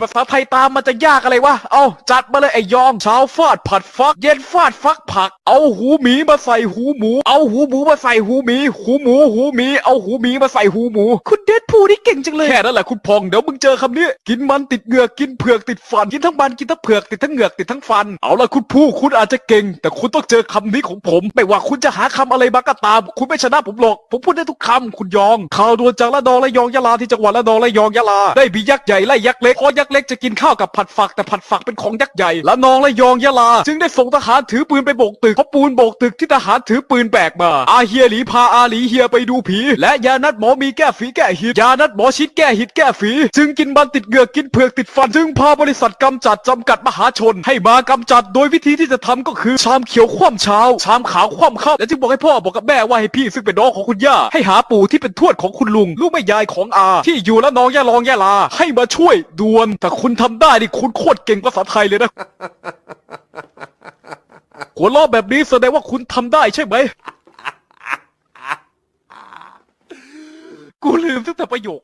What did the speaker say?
ภาษาไทยตามมันจะยากอะไรวะ เอาจัดมาเลยไอ้ยองเช้าฟาดผัดฟัก เย็นฟาดฟักผัก เอาหูหมีมาใส่หูหมู เอาหูหมูมาใส่หูหมี หูหมู หูหมี เอาหูหมีมาใส่หูหมู คุณเดดพูนี่เก่งจังเลย แค่นั้นแหละคุณพอง เดี๋ยวมึงเจอคำนี้ กินมันติดเหงือก กินเผือกติดฟัน กินทั้งมันกินทั้งเผือกติดทั้งเหงือกติดทั้งฟัน เอาละคุณผู้คุณอาจจะเก่ง แต่คุณต้องเจอคำนี้ของผม ไม่ว่าคุณจะหาคำอะไรมาก็ตาม คุณไม่ชนะผมหรอก ผมพูดได้ทุกคำคุณยอง ข่าวด่วนจากละนองและยองยะลาที่จังหวัดละนองและยองยะลา ได้มียักษ์ใหญ่ไล่ยักษ์เล็กเพราะยักษ์เล็กจะกินข้าวกับผัดฝักแต่ผัดฝักเป็นของยักษ์ใหญ่และนองและยองยะลา จึงได้ส่งทหารถือปืนไปโบกตึกเพราะปูนโบกตึกที่ทหารถือปืนแบกมา อาเฮียหลีพาอาหลีเฮียไปดูผี และยานัดหมอมีแก้ฝีแก้หิดยานัดหมอชิดแก้หิดแก้ฝี จึงกินมันติดเหงือกกินเผือกติดฟัน จึงพาบริษัทกำจัดจำกัดมหาชน ให้มากำจัดโดยวิธีที่จะทำก็คือชามเขียวคว่ำเช้า ชามขาวคว่ำข้าวและจึงบอกให้พ่อบอกกับแม่ว่าให้พี่ซึ่งเป็นน้องของคุณย่าให้หาปู่ที่เป็นทวดของคุณลุง ลูกแม่ยายของอา ที่อยู่และน้องย่าลองย่าลา ให้มาช่วยด่วนแต่คุณทำได้นี่คุณโคตรเก่งภาษาไทยเลยนะ หัวเราะแบบนี้แสดงว่าคุณทำได้ใช่ไหม กูลืมตั้งแต่ประโยค